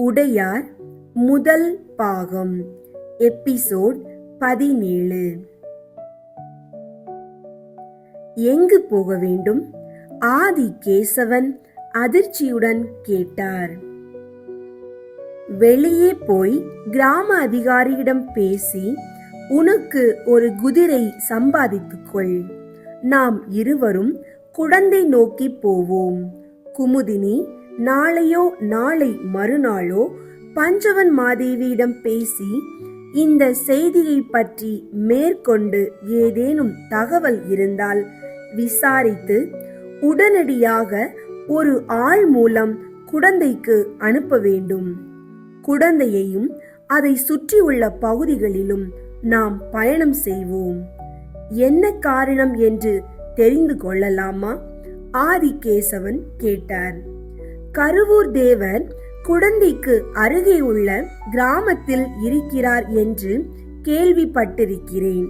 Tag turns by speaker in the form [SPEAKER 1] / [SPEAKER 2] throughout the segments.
[SPEAKER 1] உடையார் முதல் பாகம் எபிசோட் பதினேழு. எங்கு போக வேண்டும்? ஆதி கேசவன் அதிர்ச்சியுடன் கேட்டார். வெளியே போய் கிராம அதிகாரியிடம் பேசி உனக்கு ஒரு குதிரை சம்பாதித்துக்கொள் நாம் இருவரும் குழந்தை நோக்கி போவோம். குமுதினி நாளையோ நாளை மறுநாளோ பஞ்சவன் மாதேவியிடம் பேசி இந்த செய்தியை பற்றி மேற்கொண்டு ஏதேனும் தகவல் இருந்தால் விசாரித்து உடனடியாக ஒரு ஆள் மூலம் குடந்தைக்கு அனுப்ப வேண்டும். குடந்தையையும் அதை சுற்றியுள்ள பகுதிகளிலும் நாம் பயணம் செய்வோம். என்ன காரணம் என்று தெரிந்து கொள்ளலாமா? ஆதிகேசவன் கேட்டார். கருவூர் தேவர் குடந்தைக்கு அருகே உள்ள கிராமத்தில் இருக்கிறார் என்று கேள்விப்பட்டிருக்கிறேன்.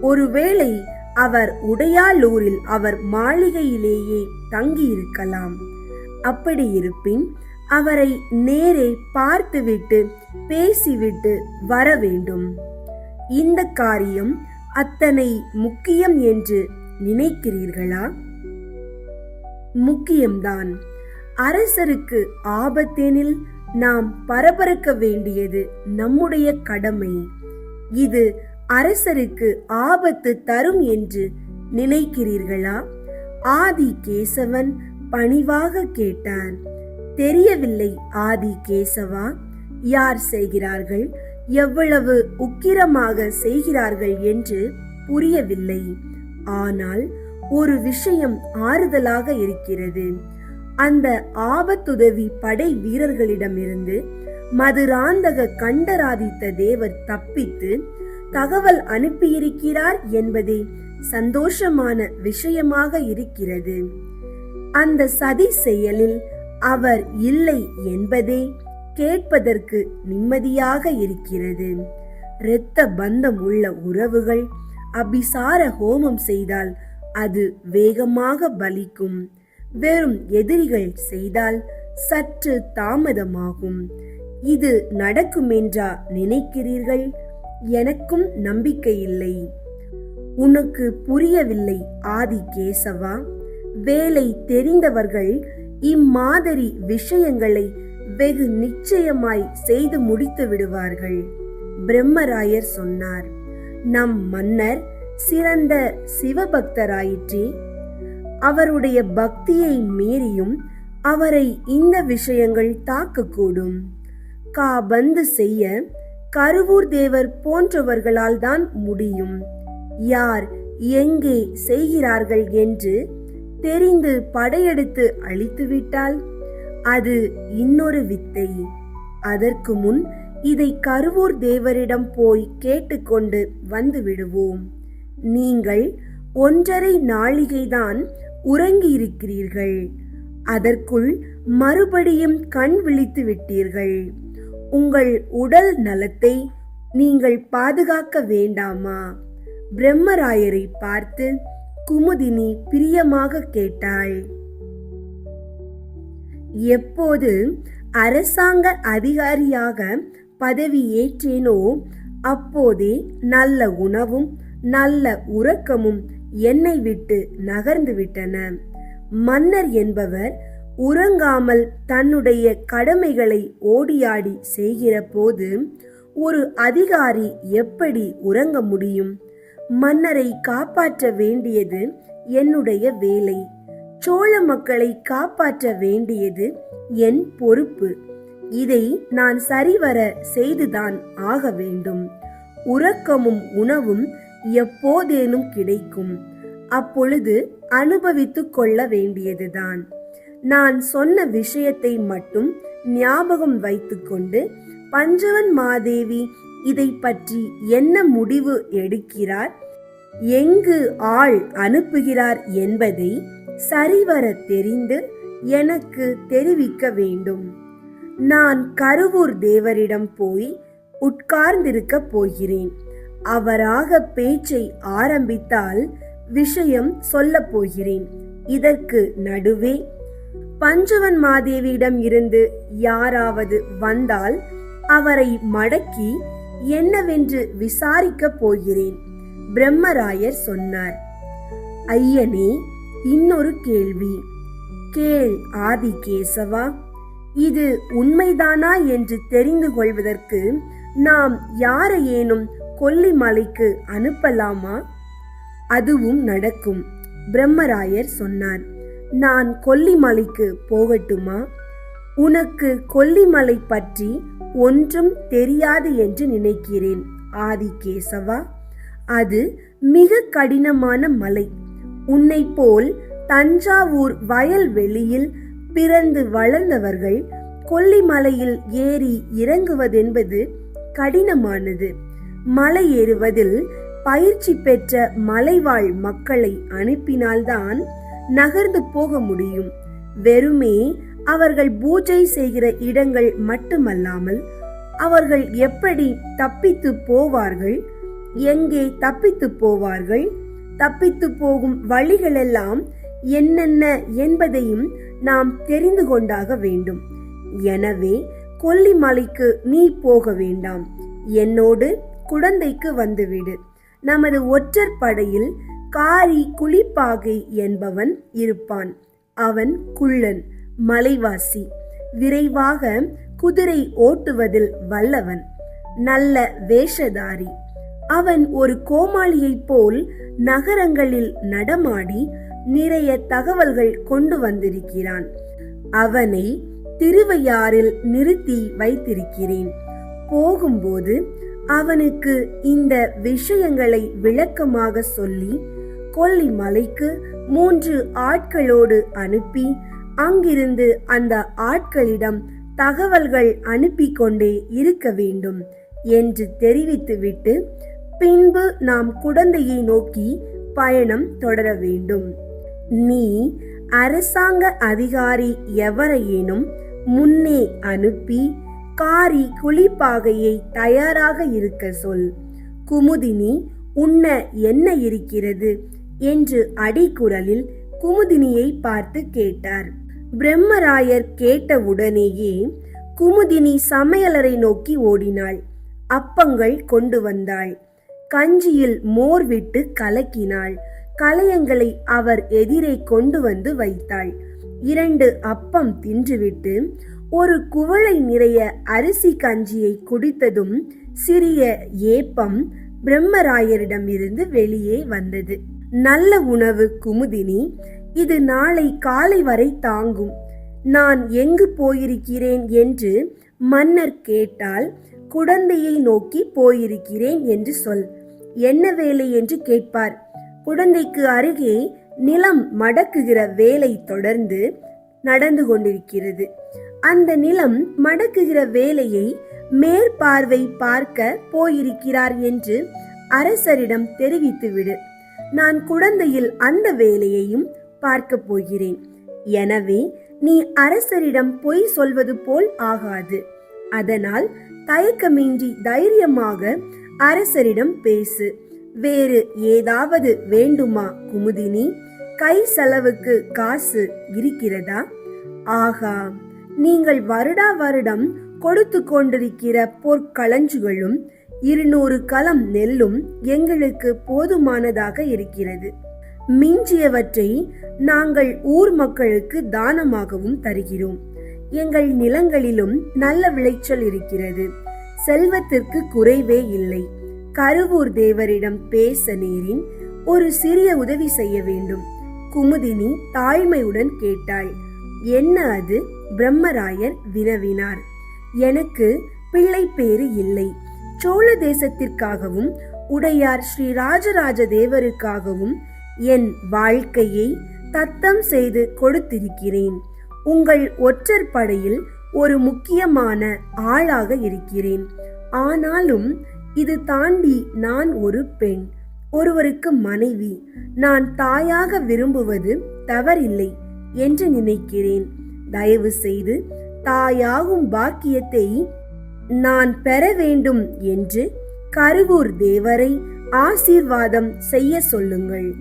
[SPEAKER 1] ஒருவேளை அவர் உடையாலூரில் அவர் மாளிகையிலேயே தங்கியிருக்கலாம். அப்படி இருப்பின் அவரை நேரே பார்த்துவிட்டு பேசிவிட்டு வர வேண்டும். இந்த காரியம் அத்தனை முக்கியம் என்று நினைக்கிறீர்களா? முக்கியம்தான். அரசருக்கு ஆபத்தெனில் நாம் பரபரக்க வேண்டியது நம்முடைய கடமை. இது அரசருக்கு ஆபத்து தரும் என்று நினைக்கிறீர்களா? ஆதி கேசவன் பணிவாக கேட்டார் தெரியவில்லை ஆதி கேசவா யார் செய்கிறார்கள்? எவ்வளவு உக்கிரமாக செய்கிறார்கள் என்று புரியவில்லை. ஆனால் ஒரு விஷயம் ஆறுதலாக இருக்கிறது. அந்த ஆபத்துதவி படை வீரர்களிடமிருந்து மதுராந்தக கண்டராதித்த தேவர் தப்பித்து தகவல் அனுப்பியிருக்கிறார் என்பதே சந்தோஷமான விஷயமாக இருக்கிறது. அந்த சதி செயலில் அவர் இல்லை என்பதே கேட்பதற்கு நிம்மதியாக இருக்கிறது. இரத்த பந்தம் உள்ள உறவுகள் அபிசார ஹோமம் செய்தால் அது வேகமாக பலிக்கும். வெறும் எதிரிகள் செய்தால் சற்று தாமதமாகும். இது நடக்கும் என்றா நினைக்கிறீர்கள்? எனக்கும் நம்பிக்கை இல்லை. உனக்கு புரியவில்லை ஆதி கேசவா வேலை தெரிந்தவர்கள் இம்மாதிரி விஷயங்களை வெகு நிச்சயமாய் செய்து முடித்து விடுவார்கள். பிரம்மராயர் சொன்னார் நம் மன்னர் சிறந்த சிவபக்தராயிற்றே. அவருடைய பக்தியை மீறியும் அவரை இந்த விஷயங்கள் தாக்கக்கூடும். காபந்து செய்ய கருவூர் தேவர் போன்றவர்களால் தான் முடியும். யார் எங்கே செய்கிறார்கள் என்று தெரிந்து படையெடுத்து அழித்துவிட்டால் அது இன்னொரு வித்தை. அதற்கு முன் இதை கருவூர் தேவரிடம் போய் கேட்டுக்கொண்டு வந்து விடுவோம். நீங்கள் ஒன்றரை நாழிகைதான் உறங்கியிருக்கிறீர்கள். அதற்குள் மறுபடியும் கண் விழித்து விட்டீர்கள். உங்கள் உடல் நலத்தை நீங்கள் பாதுகாக்க வேண்டாமா? பிரம்மராயரை பார்த்து குமுதினி பிரியமாக கேட்டாள். எப்போது அரசாங்க அதிகாரியாக பதவி ஏற்றேனோ அப்போதே நல்ல உணவும் நல்ல உறக்கமும் என்னை விட்டு நகர்ந்து விட்டன. மன்னர் என்பவர் உறங்காமல் தன்னுடைய கடமைகளை ஓடியாடி செய்கிற போது ஒரு அதிகாரி எப்படி உறங்க முடியும்? மன்னரை காப்பாற்ற வேண்டியது என்னுடைய வேலை. சோழ மக்களை காப்பாற்ற வேண்டியது என் பொறுப்பு. இதை நான் சரிவர செய்துதான் ஆக வேண்டும். உறக்கமும் உணவும் எப்போதேனும் கிடைக்கும். அப்பொழுது அனுபவித்துக் கொள்ள வேண்டியதுதான். நான் சொன்ன விஷயத்தை மட்டும் ஞாபகம் வைத்துக்கொண்டு பஞ்சவன் மாதேவி இதை பற்றி என்ன முடிவு எடுக்கிறார்? எங்கு ஆள் அனுப்புகிறார் என்பதை சரிவர தெரிந்து எனக்கு தெரிவிக்க வேண்டும். நான் கருவூர் தேவரிடம் போய் உட்கார்ந்திருக்க போகிறேன். அவராக பேச்சை ஆரம்பித்தால் விஷயம் சொல்லப் போகிறேன் இதற்கு நடுவே பஞ்சவன் மாதேவியிடம் இருந்து யாராவது வந்தால் அவரை மடக்கி என்னவென்று விசாரிக்கப் போகிறேன் பிரம்மராயர் சொன்னார். ஐயனே இன்னொரு கேள்வி. கேள் ஆதிகேசவா இது உண்மைதானா என்று தெரிந்து கொள்வதற்கு நாம் யாரையேனும் கொல்லிமலைக்கு அனுப்பலாமா? அதுவும் நடக்கும் பிரம்மராயர் சொன்னார். நான் கொல்லிமலைக்கு போகட்டுமா? உனக்கு கொல்லிமலை பற்றி ஒன்றும் தெரியாது என்று நினைக்கிறேன் ஆதிகேசவா. அது மிக கடினமான மலை. உன்னை போல் தஞ்சாவூர் வயல்வெளியில் பிறந்து வளர்ந்தவர்கள் கொல்லிமலையில் ஏறி இறங்குவதென்பது கடினமானது. மலை ஏறுவதில் பயிற்சி பெற்ற மலைவாழ் மக்களை அனுப்பினால்தான் நகர்ந்து போக முடியும். வெறுமே அவர்கள் பூஜை செய்கிற இடங்கள் மட்டுமல்லாமல் அவர்கள் எப்படி தப்பித்து போவார்கள் எங்கே தப்பித்து போவார்கள் தப்பித்து போகும் வழிகளெல்லாம் என்னென்ன என்பதையும் நாம் தெரிந்து கொண்டாக வேண்டும். எனவே கொல்லிமலைக்கு நீ போக வேண்டாம். என்னோடு குடந்தைக்கு வந்துவிடு. நமது ஒற்றர் படையில் காரி குளிப்பாகை என்பவன் இருப்பான். அவன் குள்ளன் மலைவாசி விரைவாக குதிரை ஓட்டுவதில் வல்லவன் நல்ல வேஷதாரி. அவன் ஒரு கோமாளியைப் போல் நகரங்களில் நடமாடி நிறைய தகவல்கள் கொண்டு வந்திருக்கிறான். அவனை திருவையாறில் நிறுத்தி வைத்திருக்கிறேன். போகும்போது அவனுக்கு இந்த விஷயங்களை விளக்கமாக சொல்லி கொல்லிமலைக்கு மூன்று ஆட்களோடு அனுப்பி அங்கிருந்து அந்த ஆட்களிடம் தகவல்கள் அனுப்பி கொண்டே இருக்க வேண்டும் என்று தெரிவித்துவிட்டு பின்பு நாம் குழந்தையை நோக்கி பயணம் தொடர வேண்டும். நீ அரசாங்க அதிகாரி எவரையேனும் முன்னே அனுப்பி காரி குளிப்பாகையை தயாராக இருக்க சொல். குமுதினி உண்ண என்ன இருக்கிறது? என்று அடிக்குரலில் குமுதினியை பார்த்து கேட்டார். பிரம்மராயர் கேட்டவுடனேயே குமுதினி சமையலரை நோக்கி ஓடினாள். அப்பங்கள் கொண்டு வந்தாள். கஞ்சியில் மோர் விட்டு கலக்கினாள். கலையங்களை அவர் எதிரே கொண்டு வந்து வைத்தாள். இரண்டு அப்பம் தின்றுவிட்டு ஒரு குவளை நிறைய அரிசி கஞ்சியை குடித்ததும் சிறிய ஏப்பம் பிரம்மராயரிடமிருந்து வெளியே வந்தது. நல்ல உணவு குமுதினி இது நாளை காலை வரை தாங்கும். நான் எங்கு போயிருக்கிறேன் என்று மன்னர் கேட்டால் குழந்தையை நோக்கி போயிருக்கிறேன் என்று சொல். என்ன வேலை என்று கேட்பார். குழந்தைக்கு அருகே நிலம் மடக்குகிற வேலை தொடர்ந்து நடந்து கொண்டிருக்கிறது. அந்த நிலம் மடக்குகிற வேலையை மேற்பார்வை பார்க்க போயிருக்கிறார் என்று அரசரிடம் தெரிவித்துவிடு. நான் குழந்தையில் அந்த வேலையையும் பார்க்க போகிறேன். எனவே நீ அரசரிடம் பொய் சொல்வது போல் ஆகாது. அதனால் தயக்கமின்றி தைரியமாக அரசரிடம் பேசு. வேறு ஏதாவது வேண்டுமா குமுதினி? கை செலவுக்கு காசு இருக்கிறதா? ஆகா நீங்கள் வருடா வருடம் கொடுத்து கொண்டிருக்கிற பொற்களஞ்சுகளும் இருநூறு களம் நெல்லும் எங்களுக்கு போதுமானதாக இருக்கிறது. மிஞ்சியவற்றை நாங்கள் ஊர் மக்களுக்கு தானமாகவும் தருகிறோம். எங்கள் நிலங்களிலும் நல்ல விளைச்சல் இருக்கிறது. செல்வத்திற்கு குறைவே இல்லை. கருவூர் தேவரிடம் பேச நேரின் ஒரு சிறிய உதவி செய்ய வேண்டும். குமுதினி தாழ்மையுடன் கேட்டாள். என்ன அது? பிரம்மராயர் வினவினார். எனக்கு பிள்ளை பேறு இல்லை. சோழ தேசத்திற்காகவும் உடையார் ஸ்ரீ ராஜராஜ தேவருக்காகவும் என் வாழ்க்கையை தத்தம் செய்து கொடுத்திருக்கிறேன். உங்கள் ஒற்றர் படையில் ஒரு முக்கியமான ஆளாக இருக்கிறேன். ஆனாலும் இது தாண்டி நான் ஒரு பெண் ஒருவருக்கு மனைவி. நான் தாயாக விரும்புவது தவறில்லை. என்று நினைக்கிறேன். தயவு செய்து தாயாகும் பாக்கியத்தை நான் பெற வேண்டும் என்று கருவூர் தேவரை ஆசீர்வாதம் செய்ய சொல்லுங்கள்.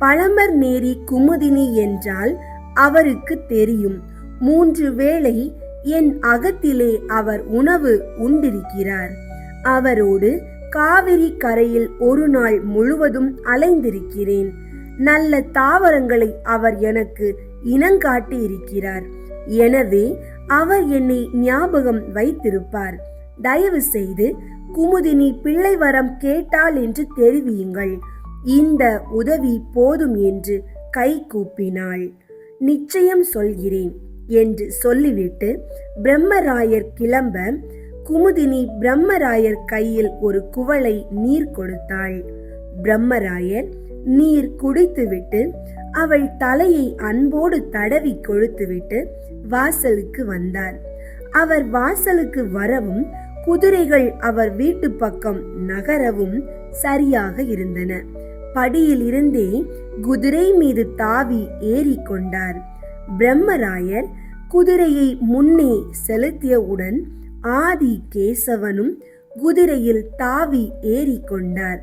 [SPEAKER 1] பழமர் நேரி குமுதினி என்றால் அவருக்கு தெரியும். மூன்று வேளை என் அகத்திலே அவர் உணவு உண்டிருக்கிறார். அவரோடு காவிரி கரையில் ஒரு நாள் முழுவதும் அலைந்திருக்கிறேன். நல்ல தாவரங்களை அவர் எனக்கு இனங்காட்டி இருக்கிறார் எனவே அவர் என்னை ஞாபகம் வைத்திருப்பார். தயவு செய்து குமுதினி பிள்ளை வரம் கேட்டாள் என்று தெரிவியுங்கள். இந்த உதவி போதும் என்று கை கூப்பினாள். நிச்சயம் சொல்கிறேன் என்று சொல்லிவிட்டு பிரம்மராயர் கிளம்ப குமுதினி பிரம்மராயர் கையில் ஒரு குவளை நீர் கொடுத்தாள். பிரம்மராயர் நீர் குடித்துவிட்டு அவள் தலையை அன்போடு தடவி கொழுத்துவிட்டு வாசலுக்கு வந்தார் அவர் வாசலுக்கு வரவும் குதிரைகள் அவர் வீட்டு பக்கம் நகரவும் சரியாக இருந்தன. படியில் இருந்தே குதிரை மீது தாவி ஏறிக்கொண்டார் பிரம்மராயர் குதிரையை முன்னே செலுத்தியவுடன் ஆதி கேசவனும் குதிரையில் தாவி ஏறிக்கொண்டார்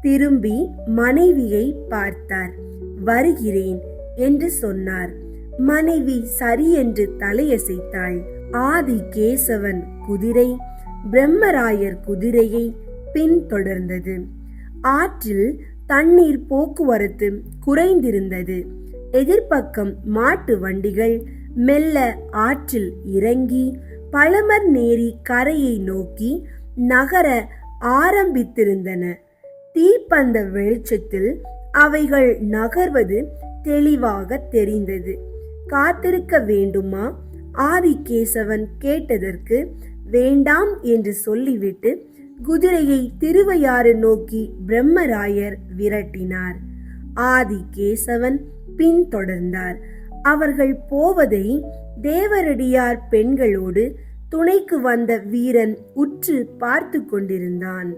[SPEAKER 1] திரும்பி மனைவியை பார்த்தார். வருகிறேன் என்று சொன்னார். மனைவி சரி என்று தலையசைத்தாள். ஆதி கேசவன் குதிரை பிரம்மராயர் குதிரையை பின்தொடர்ந்தது ஆற்றில் தண்ணீர் போக்குவரத்து குறைந்திருந்தது. எதிர்ப்பக்கம் மாட்டு வண்டிகள் மெல்ல ஆற்றில் இறங்கி பழமர் நேரி கரையை நோக்கி நகர ஆரம்பித்திருந்தன. தீப்பந்த வெளிச்சத்தில் அவைகள் நகர்வது தெளிவாக தெரிந்தது. காத்திருக்க வேண்டுமா? ஆதிகேசவன் கேட்டதற்கு வேண்டாம் என்று சொல்லிவிட்டு குதிரையை திருவையாறு நோக்கி பிரம்மராயர் விரட்டினார். ஆதி கேசவன் பின்தொடர்ந்தார். அவர்கள் போவதை தேவரடியார் பெண்களோடு துணைக்கு வந்த வீரன் உற்று பார்த்து கொண்டிருந்தான்.